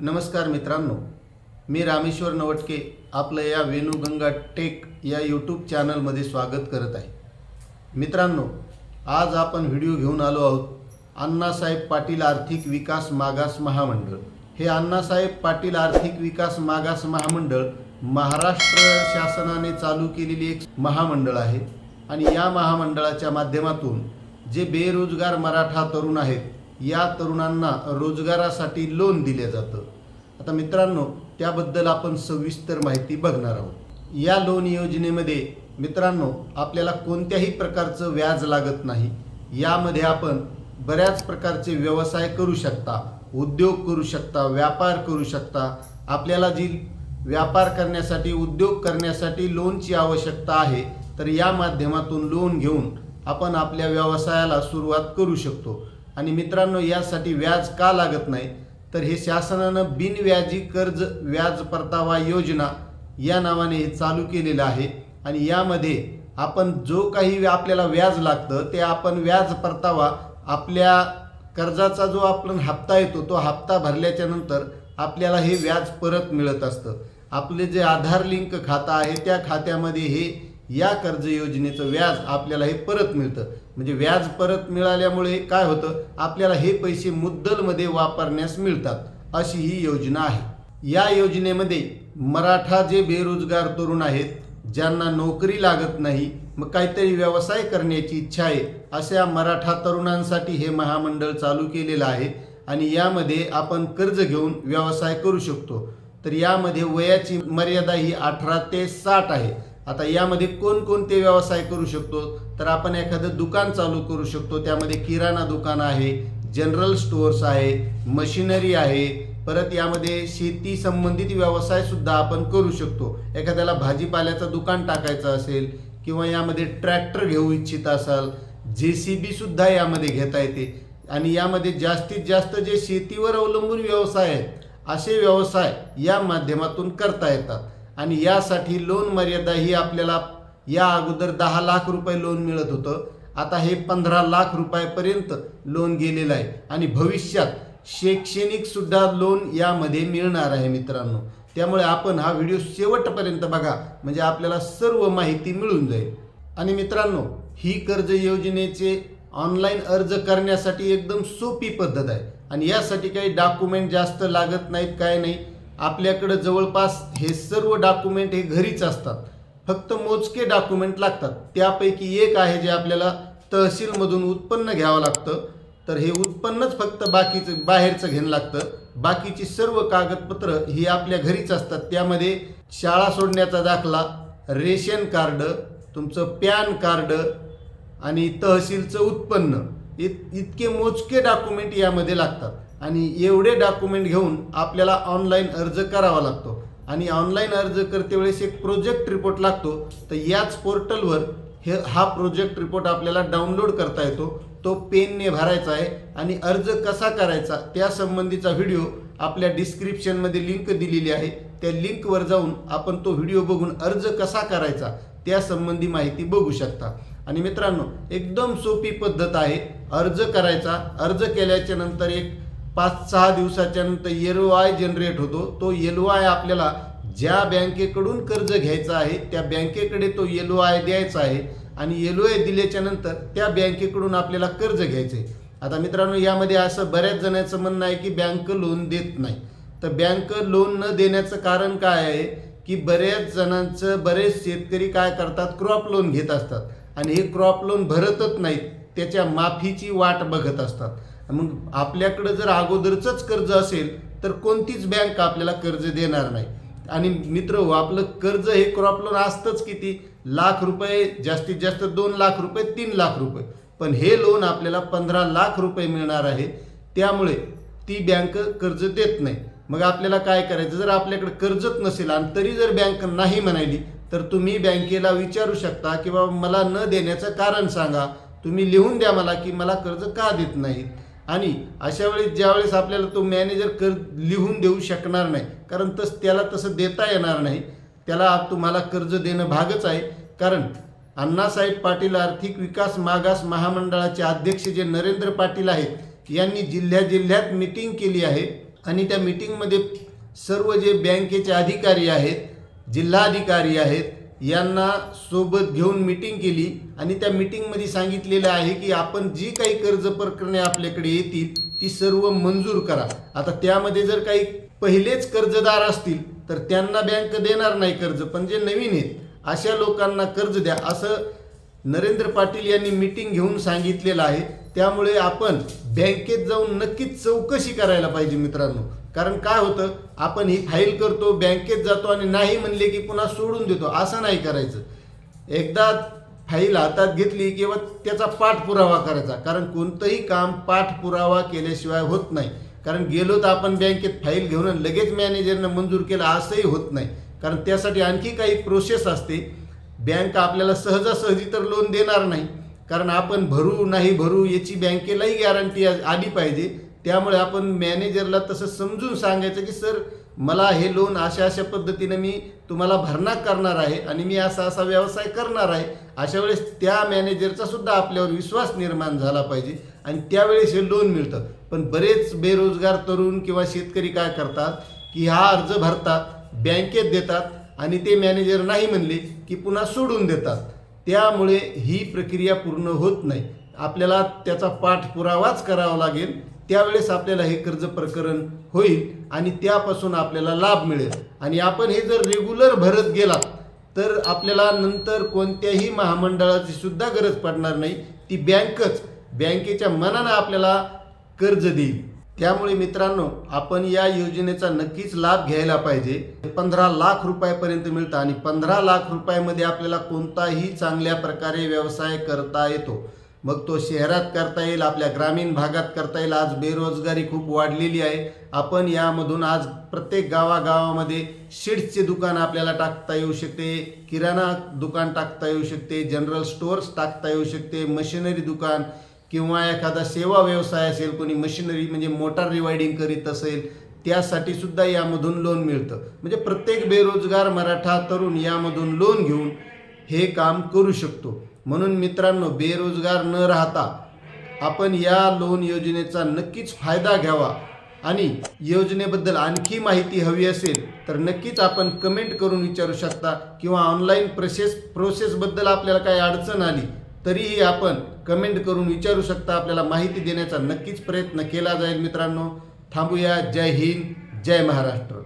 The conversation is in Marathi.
नमस्कार मित्रांनो मी रामेश्वर नवटके आपलं या वेणुगंगा टेक या यूट्यूब चॅनलमध्ये स्वागत करत आहे. मित्रांनो आज आपण व्हिडिओ घेऊन आलो आहोत अण्णासाहेब पाटील आर्थिक विकास मागास महामंडळ. हे अण्णासाहेब पाटील आर्थिक विकास मागास महामंडळ महाराष्ट्र शासनाने चालू केलेली एक महामंडळ आहे. आणि या महामंडळाच्या माध्यमातून जे बेरोजगार मराठा तरुण आहेत या तरुणांना रोजगारासाठी लोन दिले जातं. आता मित्रांनो त्याबद्दल आपण सविस्तर माहिती बघणार आहोत. या लोन योजनेमध्ये मित्रांनो आपल्याला कोणत्याही प्रकारचं व्याज लागत नाही. यामध्ये आपण बऱ्याच प्रकारचे व्यवसाय करू शकता उद्योग करू शकता व्यापार करू शकता. आपल्याला जी व्यापार करण्यासाठी उद्योग करण्यासाठी लोनची आवश्यकता आहे तर या माध्यमातून लोन घेऊन आपण आपल्या व्यवसायाला सुरुवात करू शकतो. आणि मित्रांनो यासाठी व्याज का लागत नाही? तर हे शासनानं बिनव्याजी कर्ज व्याज परतावा योजना या नावाने हे चालू केलेलं आहे. आणि यामध्ये आपण जो काही आपल्याला व्याज लागतं ते आपण व्याज परतावा आपल्या कर्जाचा जो आपण हप्ता येतो तो हप्ता भरल्याच्या नंतर आपल्याला हे व्याज परत मिळत असतं. आपले जे आधार लिंक खातं आहे त्या खात्यामध्ये हे या कर्ज योजनेचं व्याज आपल्याला हे परत मिळतं. म्हणजे व्याज परत मिळाल्यामुळे काय होतं? आपल्याला हे पैसे मुद्दलमध्ये वापरण्यास मिळतात. अशी ही योजना आहे. या योजनेमध्ये मराठा जे बेरोजगार तरुण आहेत ज्यांना नोकरी लागत नाही मग काहीतरी व्यवसाय करण्याची इच्छा आहे अशा मराठा तरुणांसाठी हे महामंडळ चालू केलेलं आहे आणि यामध्ये आपण कर्ज घेऊन व्यवसाय करू शकतो. तर यामध्ये वयाची मर्यादा ही अठरा ते साठ आहे. आता यामध्ये कोणकोणते व्यवसाय करू शकतो? तर आपण एखादं दुकान चालू करू शकतो. त्यामध्ये किराणा दुकान आहे जनरल स्टोअर्स आहे मशिनरी आहे. परत यामध्ये शेती संबंधित व्यवसायसुद्धा आपण करू शकतो. एखाद्याला भाजीपाल्याचं दुकान टाकायचं असेल किंवा यामध्ये ट्रॅक्टर घेऊ इच्छित असाल जे सी बी सुद्धा यामध्ये घेता येते. आणि यामध्ये जास्तीत जास्त जे शेतीवर अवलंबून व्यवसाय आहेत असे व्यवसाय या माध्यमातून करता येतात. आणि यासाठी लोन मर्यादा ही आपल्याला या अगोदर दहा लाख रुपये लोन मिळत होतं. आता हे पंधरा लाख रुपयापर्यंत लोन गेलेलं आहे. आणि भविष्यात शैक्षणिकसुद्धा लोन यामध्ये मिळणार आहे मित्रांनो. त्यामुळे आपण हा व्हिडिओ शेवटपर्यंत बघा. म्हणजे आपल्याला सर्व माहिती मिळून जाईल. आणि मित्रांनो ही कर्ज योजनेचे ऑनलाईन अर्ज करण्यासाठी एकदम सोपी पद्धत आहे. आणि यासाठी काही डॉक्युमेंट जास्त लागत नाहीत काय नाही. आपल्याकडं जवळपास हे सर्व डॉक्युमेंट हे घरीच असतात. फक्त मोजके डॉक्युमेंट लागतात. त्यापैकी एक आहे जे आपल्याला तहसीलमधून उत्पन्न घ्यावं लागतं. तर हे उत्पन्नच फक्त बाकीचं बाहेरचं घेणं लागतं. बाकीची सर्व कागदपत्र ही आपल्या घरीच असतात. त्यामध्ये शाळा सोडण्याचा दाखला रेशन कार्ड तुमचं पॅन कार्ड आणि तहसीलचं उत्पन्न. इत इतके मोजके डॉक्युमेंट यामध्ये लागतात. आणि एवढे डॉक्युमेंट घेऊन आपल्याला ऑनलाईन अर्ज करावा लागतो. आणि ऑनलाईन अर्ज करते वेळेस एक प्रोजेक्ट रिपोर्ट लागतो. तर याच पोर्टलवर हे हा प्रोजेक्ट रिपोर्ट आपल्याला डाउनलोड करता येतो. तो पेनने भरायचा आहे आणि अर्ज कसा करायचा त्या संबंधीचा व्हिडिओ आपल्या डिस्क्रिप्शनमध्ये लिंक दिलेली आहे. त्या लिंकवर जाऊन आपण तो व्हिडिओ बघून अर्ज कसा करायचा त्या संबंधी माहिती बघू शकता. आणि मित्रांनो एकदम सोपी पद्धत आहे. अर्ज करायचा. अर्ज केल्याच्यानंतर एक पाच सहा दिवसाच्या नंतर येलो आय जनरेट होतो. तो येलो आय आपल्याला ज्या बँकेकडून कर्ज घ्यायचं आहे त्या बँकेकडे तो येलो आय द्यायचा आहे आणि येलो आय दिल्याच्या नंतर त्या बँकेकडून आपल्याला कर्ज घ्यायचं आहे आता मित्रांनो यामध्ये असं बऱ्याच जणांचं म्हणणं आहे की बँक लोन देत नाही. तर बँक लोन न देण्याचं कारण काय आहे? की बऱ्याच जणांचं बरेच शेतकरी काय करतात? क्रॉप लोन घेत असतात. आणि हे क्रॉप लोन भरतच नाहीत. त्याच्या माफीची वाट बघत असतात. मग आपल्याकडं जर अगोदरचंच कर्ज असेल तर कोणतीच बँक आपल्याला कर्ज देणार नाही. आणि मित्र हो, आपलं कर्ज हे क्रॉप लोन असतंच किती? लाख रुपये जास्तीत जास्त दोन लाख रुपये तीन लाख रुपये. पण हे लोन आपल्याला पंधरा लाख रुपये मिळणार आहे. त्यामुळे ती बँक कर्ज देत नाही. मग आपल्याला काय करायचं? जर आपल्याकडे कर्जच नसेल आणि तरी जर बँक नाही म्हणाली तर तुम्ही बँकेला विचारू शकता की बाबा मला न देण्याचं कारण सांगा. तुम्ही लिहून द्या मला की मला कर्ज का देत नाहीत? आणि अशा वेळेस ज्यावेळेस आपल्याला तो मॅनेजर कर लिहून देऊ शकणार नाही कारण तस त्याला तसं देता येणार नाही त्याला तुम्हाला कर्ज देणं भागच आहे. कारण अण्णासाहेब पाटील आर्थिक विकास मागास महामंडळाचे अध्यक्ष जे नरेंद्र पाटील आहेत यांनी जिल्ह्या जिल्ह्यात मिटिंग केली आहे. आणि त्या मिटिंगमध्ये सर्व जे बँकेचे अधिकारी आहेत जिल्हाधिकारी आहेत यांना सोबत घेऊन मीटिंग केली आणि त्या मीटिंगमध्ये सांगितलेलं आहे की आपण जी काही कर्ज प्रकरणे आपल्याकडे येतील ती सर्व मंजूर करा. आता त्यामध्ये जर काही पहिलेच कर्जदार असतील तर त्यांना बँक देणार नाही कर्ज पण जे नवीन आहेत अशा लोकांना कर्ज द्या. असं नरेंद्र पाटील यांनी मीटिंग घेऊन सांगितलेलं आहे. त्यामुळे आपण बँकेत जाऊन नक्कीच चौकशी करायला पाहिजे मित्रांनो. कारण काय होतं आपण ही फाईल करतो बँकेत जातो आणि नाही म्हणले की पुन्हा सोडून देतो असं नाही करायचं. एकदा फाईल हातात घेतली किंवा त्याचा पाठपुरावा करायचा कारण कोणतंही काम पाठपुरावा केल्याशिवाय होत नाही. कारण गेलो तर आपण बँकेत फाईल घेऊन आणि लगेच मॅनेजरनं मंजूर केलं असंही होत नाही. कारण त्यासाठी आणखी काही प्रोसेस असते. बँक आपल्याला सहजासहजी तर लोन देणार नाही. कारण आपण भरू नाही भरू याची बँकेलाही गॅरंटी आली पाहिजे. त्यामुळे आपण मॅनेजरला तसं समजून सांगायचं की सर मला हे लोन अशा अशा पद्धतीनं मी तुम्हाला भरणा करणार आहे आणि मी असा असा व्यवसाय करणार आहे. अशा वेळेस त्या मॅनेजरचा सुद्धा आपल्यावर विश्वास निर्माण झाला पाहिजे आणि त्यावेळेस हे लोन मिळतं. पण बरेच बेरोजगार तरुण किंवा शेतकरी काय करतात की हा अर्ज भरतात बँकेत देतात आणि ते मॅनेजर नाही म्हणले की पुन्हा सोडून देतात. त्यामुळे ही प्रक्रिया पूर्ण होत नाही. आपल्याला त्याचा पाठपुरावाच करावा लागेल. त्यावेळेस आपल्याला हे कर्ज प्रकरण होईल आणि त्यापासून आपल्याला लाभ मिळेल. आणि आपण हे जर रेग्युलर भरत गेलात तर आपल्याला नंतर कोणत्याही महामंडळाची सुद्धा गरज पडणार नाही. ती बँकच बँकेच्या मनानं आपल्याला कर्ज देईल. त्यामुळे मित्रांनो आपण या योजनेचा नक्कीच लाभ घ्यायला पाहिजे. पंधरा लाख रुपयापर्यंत मिळतं आणि पंधरा लाख रुपयामध्ये आपल्याला कोणताही चांगल्या प्रकारे व्यवसाय करता येतो. मग तो शहरात करता येईल आपल्या ग्रामीण भागात करता येईल. आज बेरोजगारी खूप वाढलेली आहे. आपण यामधून आज प्रत्येक गावागावामध्ये शीट्सचे दुकान आपल्याला टाकता येऊ शकते किराणा दुकान टाकता येऊ शकते जनरल स्टोअर्स टाकता येऊ शकते मशिनरी दुकान किंवा एखादा सेवा व्यवसाय असेल कोणी मशिनरी म्हणजे मोटार रिवायडिंग करीत असेल त्यासाठी सुद्धा यामधून लोन मिळतं. म्हणजे प्रत्येक बेरोजगार मराठा तरुण यामधून लोन घेऊन हे काम करू शकतो. म्हणून मित्रांनो बेरोजगार न राहता आपण या लोन योजनेचा नक्कीच फायदा घ्यावा. आणि योजनेबद्दल आणखी माहिती हवी असेल तर नक्कीच आपण कमेंट करून विचारू शकता किंवा ऑनलाईन प्रोसेस प्रोसेसबद्दल आपल्याला काही अडचण आली तरीही आपण कमेंट करून विचारू शकता. आपल्याला माहिती देण्याचा नक्कीच प्रयत्न केला जाईल मित्रांनो. थांबूया. जय हिंद. जय महाराष्ट्र.